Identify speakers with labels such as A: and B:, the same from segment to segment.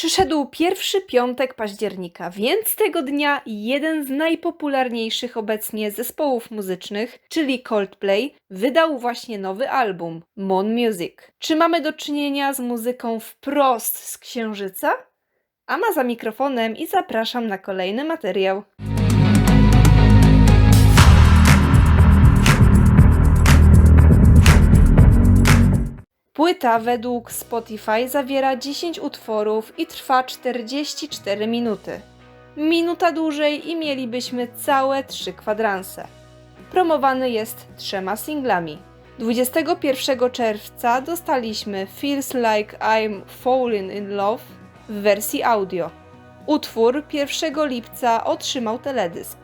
A: Przyszedł pierwszy piątek października, więc tego dnia jeden z najpopularniejszych obecnie zespołów muzycznych, czyli Coldplay, wydał właśnie nowy album Mon Music. Czy mamy do czynienia z muzyką wprost z księżyca? Ama za mikrofonem i zapraszam na kolejny materiał. Płyta według Spotify zawiera 10 utworów i trwa 44 minuty. Minuta dłużej i mielibyśmy całe trzy kwadranse. Promowany jest trzema singlami. 21 czerwca dostaliśmy Feels Like I'm Falling in Love w wersji audio. Utwór 1 lipca otrzymał teledysk.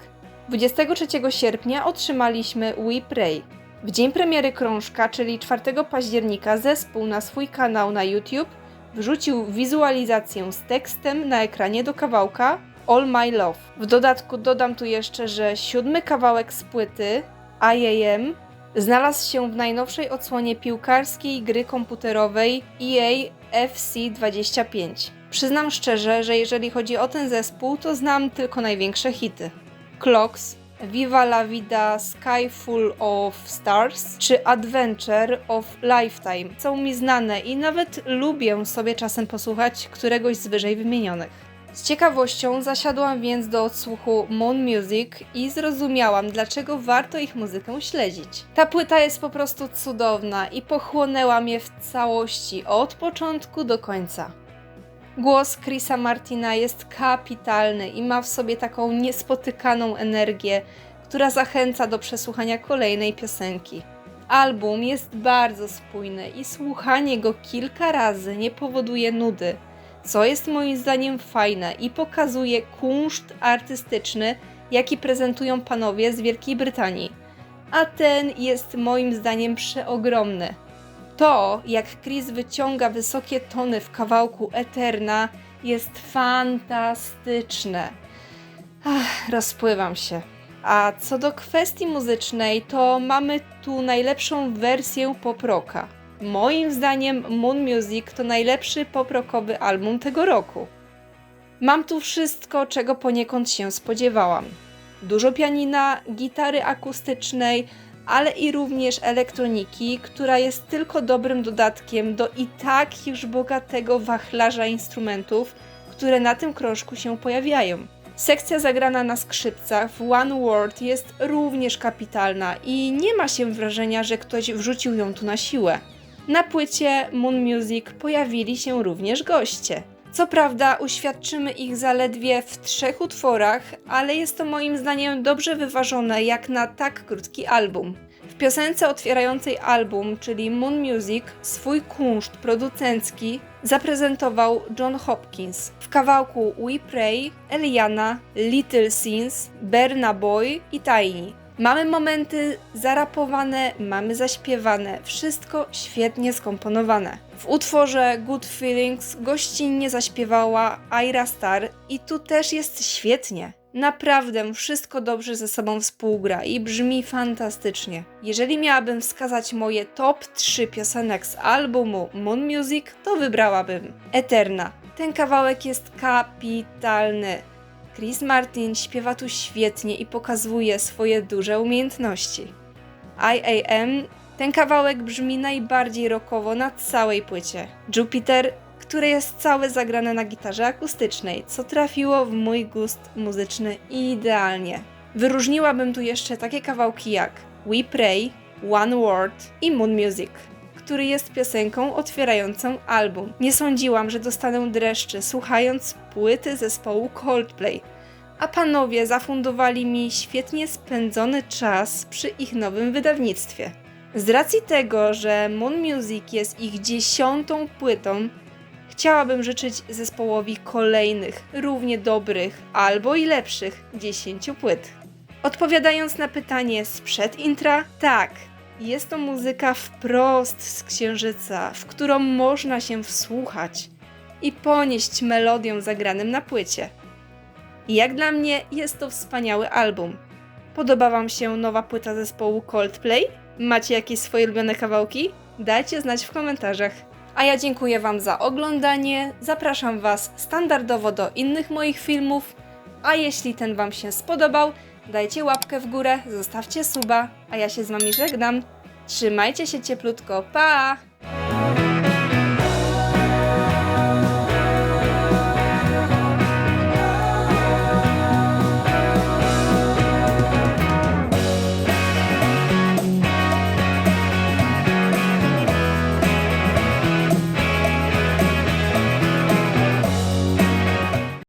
A: 23 sierpnia otrzymaliśmy We Pray. W dzień premiery krążka, czyli 4 października, zespół na swój kanał na YouTube wrzucił wizualizację z tekstem na ekranie do kawałka All My Love. W dodatku dodam tu jeszcze, że siódmy kawałek z płyty IAM znalazł się w najnowszej odsłonie piłkarskiej gry komputerowej EA FC25. Przyznam szczerze, że jeżeli chodzi o ten zespół, to znam tylko największe hity. Clocks, Viva la Vida Sky Full of Stars czy Adventure of Lifetime są mi znane i nawet lubię sobie czasem posłuchać któregoś z wyżej wymienionych. Z ciekawością zasiadłam więc do odsłuchu Moon Music i zrozumiałam, dlaczego warto ich muzykę śledzić. Ta płyta jest po prostu cudowna i pochłonęła mnie w całości od początku do końca. Głos Chrisa Martina jest kapitalny i ma w sobie taką niespotykaną energię, która zachęca do przesłuchania kolejnej piosenki. Album jest bardzo spójny i słuchanie go kilka razy nie powoduje nudy, co jest moim zdaniem fajne i pokazuje kunszt artystyczny, jaki prezentują panowie z Wielkiej Brytanii. A ten jest moim zdaniem przeogromny. To, jak Chris wyciąga wysokie tony w kawałku Eterna, jest fantastyczne. Ach, rozpływam się. A co do kwestii muzycznej, to mamy tu najlepszą wersję poproka. Moim zdaniem Moon Music to najlepszy poprokowy album tego roku. Mam tu wszystko, czego poniekąd się spodziewałam. Dużo pianina, gitary akustycznej, ale i również elektroniki, która jest tylko dobrym dodatkiem do i tak już bogatego wachlarza instrumentów, które na tym krążku się pojawiają. Sekcja zagrana na skrzypcach w One World jest również kapitalna i nie ma się wrażenia, że ktoś wrzucił ją tu na siłę. Na płycie Moon Music pojawili się również goście. Co prawda, uświadczymy ich zaledwie w trzech utworach, ale jest to moim zdaniem dobrze wyważone jak na tak krótki album. W piosence otwierającej album, czyli Moon Music, swój kunszt producencki zaprezentował John Hopkins. W kawałku We Pray, Eliana, Little Sins, Berna Boy i Tiny. Mamy momenty zarapowane, mamy zaśpiewane, wszystko świetnie skomponowane. W utworze Good Feelings gościnnie zaśpiewała Ira Star i tu też jest świetnie. Naprawdę wszystko dobrze ze sobą współgra i brzmi fantastycznie. Jeżeli miałabym wskazać moje top 3 piosenek z albumu Moon Music, to wybrałabym Eterna. Ten kawałek jest kapitalny. Chris Martin śpiewa tu świetnie i pokazuje swoje duże umiejętności. IAM ten kawałek brzmi najbardziej rockowo na całej płycie. Jupiter, które jest całe zagrane na gitarze akustycznej, co trafiło w mój gust muzyczny idealnie. Wyróżniłabym tu jeszcze takie kawałki jak We Pray, One Word i Moon Music który jest piosenką otwierającą album. Nie sądziłam, że dostanę dreszczy słuchając płyty zespołu Coldplay, a panowie zafundowali mi świetnie spędzony czas przy ich nowym wydawnictwie. Z racji tego, że Moon Music jest ich dziesiątą płytą, chciałabym życzyć zespołowi kolejnych, równie dobrych albo i lepszych 10 płyt. Odpowiadając na pytanie sprzed intra, tak, jest to muzyka wprost z księżyca, w którą można się wsłuchać i ponieść melodią zagranym na płycie. Jak dla mnie jest to wspaniały album. Podoba Wam się nowa płyta zespołu Coldplay? Macie jakieś swoje ulubione kawałki? Dajcie znać w komentarzach. A ja dziękuję Wam za oglądanie. Zapraszam Was standardowo do innych moich filmów. A jeśli ten Wam się spodobał, dajcie łapkę w górę, zostawcie suba, a ja się z Wami żegnam. Trzymajcie się cieplutko, pa!